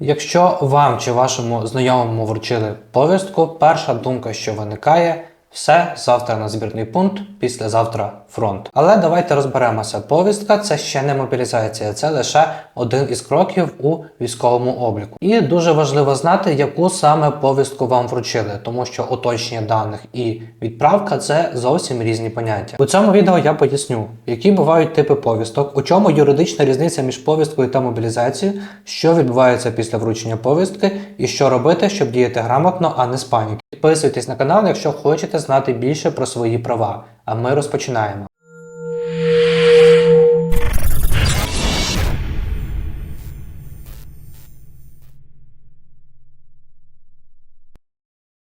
Якщо вам чи вашому знайомому вручили повістку, перша думка, що виникає, все завтра на збірний пункт, післязавтра фронт. Але давайте розберемося. Повістка це ще не мобілізація, це лише один із кроків у військовому обліку. І дуже важливо знати, яку саме повістку вам вручили, тому що уточнення даних і відправка це зовсім різні поняття. У цьому відео я поясню, які бувають типи повісток, у чому юридична різниця між повісткою та мобілізацією, що відбувається після вручення повістки, і що робити, щоб діяти грамотно, а не з паніки. Підписуйтесь на канал, якщо хочете знати більше про свої права. А ми розпочинаємо.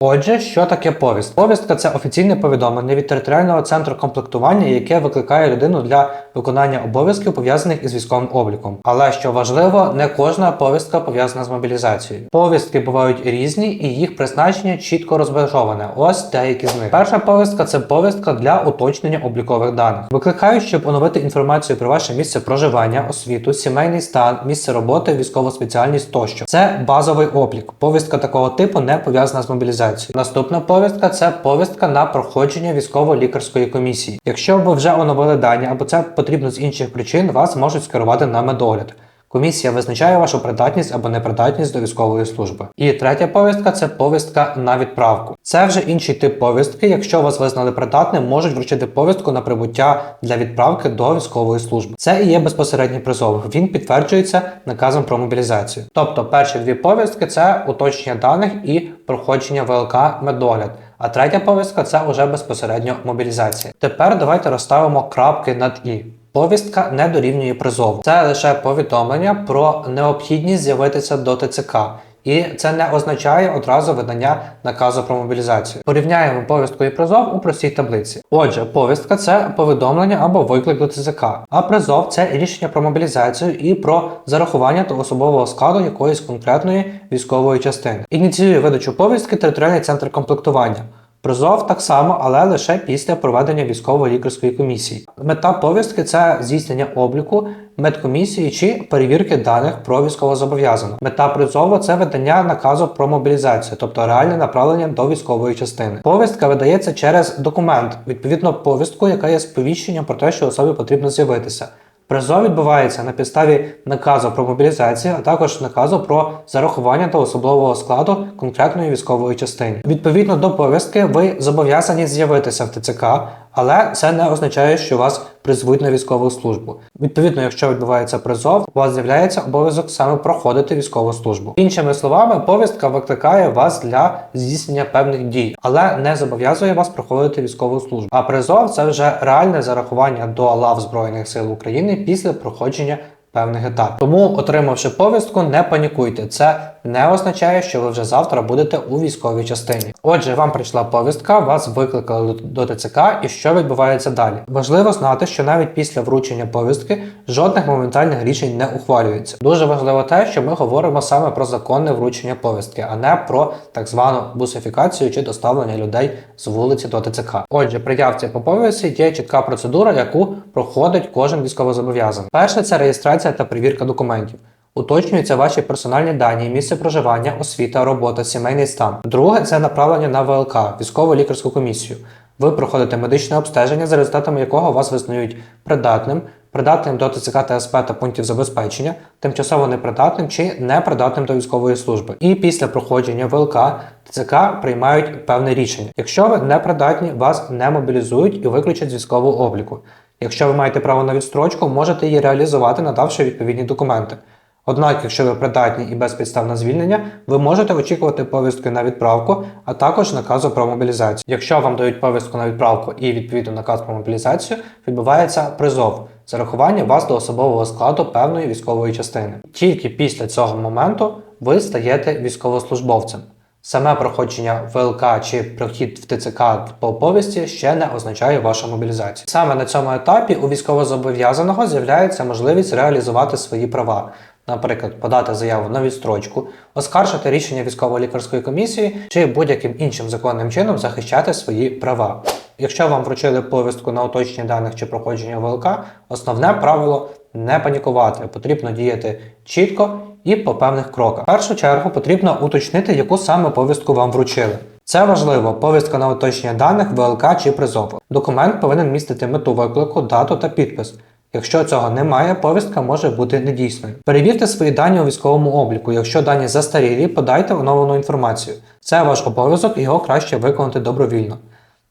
Отже, що таке повістка? Повістка це офіційне повідомлення від територіального центру комплектування, яке викликає людину для виконання обов'язків пов'язаних із військовим обліком. Але що важливо, не кожна повістка пов'язана з мобілізацією. Повістки бувають різні, і їх призначення чітко розмежоване. Ось деякі з них. Перша повістка це повістка для уточнення облікових даних. Викликають, щоб оновити інформацію про ваше місце проживання, освіту, сімейний стан, місце роботи, військову спеціальність тощо. Це базовий облік. Повістка такого типу не пов'язана з мобілізацією. Наступна повістка це повістка на проходження військово-лікарської комісії. Якщо ви вже оновили дані або це потрібно з інших причин, вас можуть скерувати на медогляд. Комісія визначає вашу придатність або непридатність до військової служби. І третя повістка це повістка на відправку. Це вже інший тип повістки. Якщо вас визнали придатним, можуть вручити повістку на прибуття для відправки до військової служби. Це і є безпосередній призов. Він підтверджується наказом про мобілізацію. Тобто, перші дві повістки це уточнення даних і проходження ВЛК медогляд. А третя повістка це вже безпосередньо мобілізація. Тепер давайте розставимо крапки над і. Повістка не дорівнює призову. Це лише повідомлення про необхідність з'явитися до ТЦК. І це не означає одразу видання наказу про мобілізацію. Порівняємо повістку і призов у простій таблиці. Отже, повістка це повідомлення або виклик до ТЦК, а призов це рішення про мобілізацію і про зарахування до особового складу якоїсь конкретної військової частини. Ініціює видачу повістки територіальний центр комплектування. Призов так само, але лише після проведення військово-лікарської комісії. Мета повістки це здійснення обліку, медкомісії чи перевірки даних про військовозобов'язаного. Мета призову це видання наказу про мобілізацію, тобто реальне направлення до військової частини. Повістка видається через документ, відповідно повістку, яка є сповіщенням про те, що особі потрібно з'явитися. Призов відбувається на підставі наказу про мобілізацію, а також наказу про зарахування до особливого складу конкретної військової частини. Відповідно до повістки, ви зобов'язані з'явитися в ТЦК, але це не означає, що вас призвуть на військову службу. Відповідно, якщо відбувається призов, у вас з'являється обов'язок саме проходити військову службу. Іншими словами, повістка викликає вас для здійснення певних дій, але не зобов'язує вас проходити військову службу. А призов це вже реальне зарахування до лав Збройних сил України після проходження певних етапів. Тому, отримавши повістку, не панікуйте. Це не означає, що ви вже завтра будете у військовій частині. Отже, вам прийшла повістка, вас викликали до ТЦК і що відбувається далі. Важливо знати, що навіть після вручення повістки жодних моментальних рішень не ухвалюється. Дуже важливо те, що ми говоримо саме про законне вручення повістки, а не про так звану бусифікацію чи доставлення людей з вулиці до ТЦК. Отже, при явці по повістці є чітка процедура, яку проходить кожен військовозобов'язаний. Перше це реєстрація та перевірка документів. Уточнюються ваші персональні дані, місце проживання, освіта, робота, сімейний стан. Друге це направлення на ВЛК, військово лікарську комісію. Ви проходите медичне обстеження, за результатами якого вас визнають придатним, придатним до ТЦК та СП та пунктів забезпечення, тимчасово непридатним чи непридатним до військової служби. І після проходження ВЛК ТЦК приймають певне рішення. Якщо ви непридатні, вас не мобілізують і виключать з військового обліку. Якщо ви маєте право на відстрочку, можете її реалізувати, надавши відповідні документи. Однак, якщо ви придатні і без звільнення, ви можете очікувати повістки на відправку, а також наказу про мобілізацію. Якщо вам дають повістку на відправку і відповідно наказ про мобілізацію, відбувається призов зарахування вас до особового складу певної військової частини. Тільки після цього моменту ви стаєте військовослужбовцем. Саме проходження ВЛК чи прохід в ТЦК по повісті ще не означає вашу мобілізацію. Саме на цьому етапі у військовозобов'язаного з'являється можливість реалізувати свої права. Наприклад, подати заяву на відстрочку, оскаржити рішення військово-лікарської комісії чи будь-яким іншим законним чином захищати свої права. Якщо вам вручили повістку на уточнення даних чи проходження ВЛК, основне правило не панікувати. Потрібно діяти чітко і по певних кроках. В першу чергу потрібно уточнити, яку саме повістку вам вручили. Це важливо, повістка на уточнення даних, ВЛК чи призов. Документ повинен містити мету виклику, дату та підпис. Якщо цього немає, повістка може бути недійсною. Перевірте свої дані у військовому обліку. Якщо дані застарілі, подайте оновлену інформацію. Це ваш обов'язок, його краще виконати добровільно.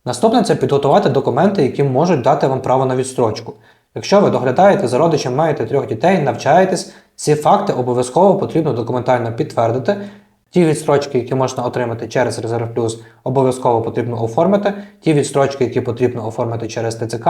Наступне це підготувати документи, які можуть дати вам право на відстрочку. Якщо ви доглядаєте за родичем, маєте трьох дітей, навчаєтесь, ці факти обов'язково потрібно документально підтвердити. Ті відстрочки, які можна отримати через Резерв Плюс, обов'язково потрібно оформити. Ті відстрочки, які потрібно оформити через ТЦК,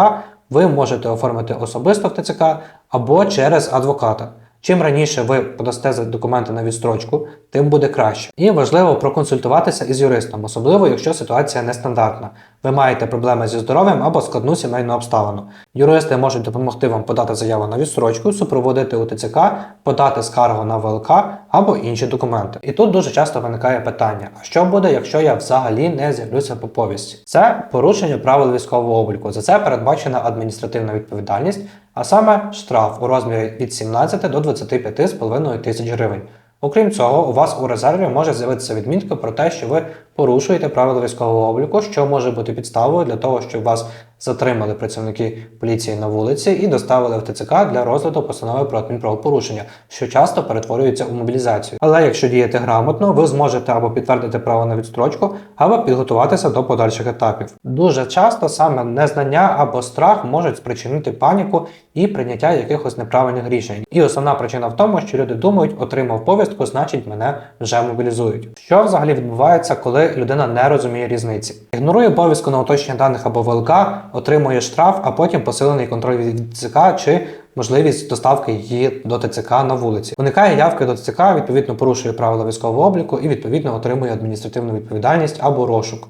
ви можете оформити особисто в ТЦК або через адвоката. Чим раніше ви подасте документи на відстрочку, тим буде краще. І важливо проконсультуватися із юристом, особливо якщо ситуація нестандартна. Ви маєте проблеми зі здоров'ям або складну сімейну обставину. Юристи можуть допомогти вам подати заяву на відстрочку, супроводити у ТЦК, подати скаргу на ВЛК або інші документи. І тут дуже часто виникає питання: а що буде, якщо я взагалі не з'явлюся по повісті? Це порушення правил військового обліку. За це передбачена адміністративна відповідальність, а саме штраф у розмірі від 17 до 25,5 тисяч гривень. Окрім цього, у вас у резерві може з'явитися відмітка про те, що ви порушуєте правила військового обліку, що може бути підставою для того, щоб вас затримали працівники поліції на вулиці і доставили в ТЦК для розгляду постанови про адмінправопорушення, що часто перетворюється у мобілізацію. Але якщо діяти грамотно, ви зможете або підтвердити право на відстрочку, або підготуватися до подальших етапів. Дуже часто саме незнання або страх можуть спричинити паніку і прийняття якихось неправильних рішень. І основна причина в тому, що люди думають, отримав повістку, значить мене вже мобілізують. Що взагалі відбувається, коли людина не розуміє різниці? Ігнорує повістку на уточнення даних або ВЛК, отримує штраф, а потім посилений контроль від ТЦК чи можливість доставки її до ТЦК на вулиці. Уникає явки до ТЦК, відповідно порушує правила військового обліку і відповідно отримує адміністративну відповідальність або розшук.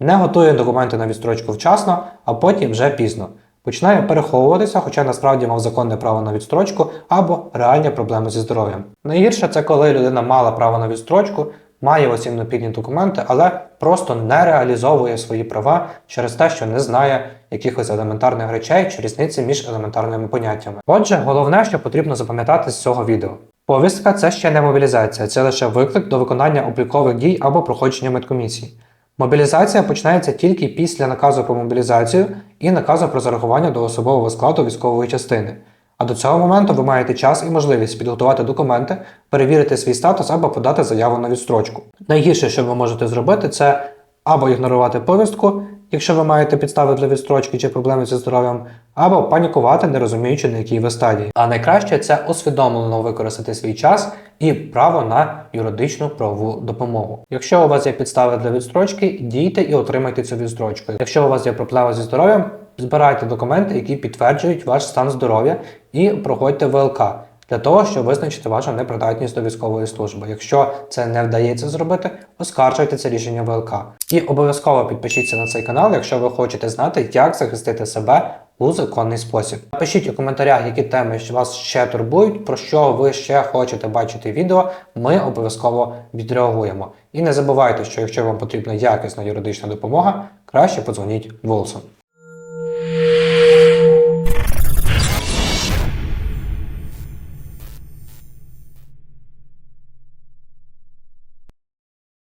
Не готує документи на відстрочку вчасно, а потім вже пізно. Починає переховуватися, хоча насправді мав законне право на відстрочку або реальні проблеми зі здоров'ям. Найгірше це коли людина мала право на відстрочку, має усі необхідні документи, але просто не реалізовує свої права через те, що не знає якихось елементарних речей чи різниці між елементарними поняттями. Отже, головне, що потрібно запам'ятати з цього відео. Повістка це ще не мобілізація, це лише виклик до виконання облікових дій або проходження медкомісії. Мобілізація починається тільки після наказу про мобілізацію і наказу про зарахування до особового складу військової частини. А до цього моменту ви маєте час і можливість підготувати документи, перевірити свій статус або подати заяву на відстрочку. Найгірше, що ви можете зробити, це або ігнорувати повістку, якщо ви маєте підстави для відстрочки чи проблеми зі здоров'ям, або панікувати, не розуміючи, на якій ви стадії. А найкраще це усвідомлено використати свій час і право на юридичну правову допомогу. Якщо у вас є підстави для відстрочки, дійте і отримайте цю відстрочку. Якщо у вас є проблема зі здоров'ям, збирайте документи, які підтверджують ваш стан здоров'я, і проходьте ВЛК. Для того, щоб визначити вашу непридатність до військової служби. Якщо це не вдається зробити, оскаржуйте це рішення ВЛК. І обов'язково підпишіться на цей канал, якщо ви хочете знати, як захистити себе у законний спосіб. Напишіть у коментарях, які теми вас ще турбують, про що ви ще хочете бачити відео. Ми обов'язково відреагуємо. І не забувайте, що якщо вам потрібна якісна юридична допомога, краще подзвоніть Волсон.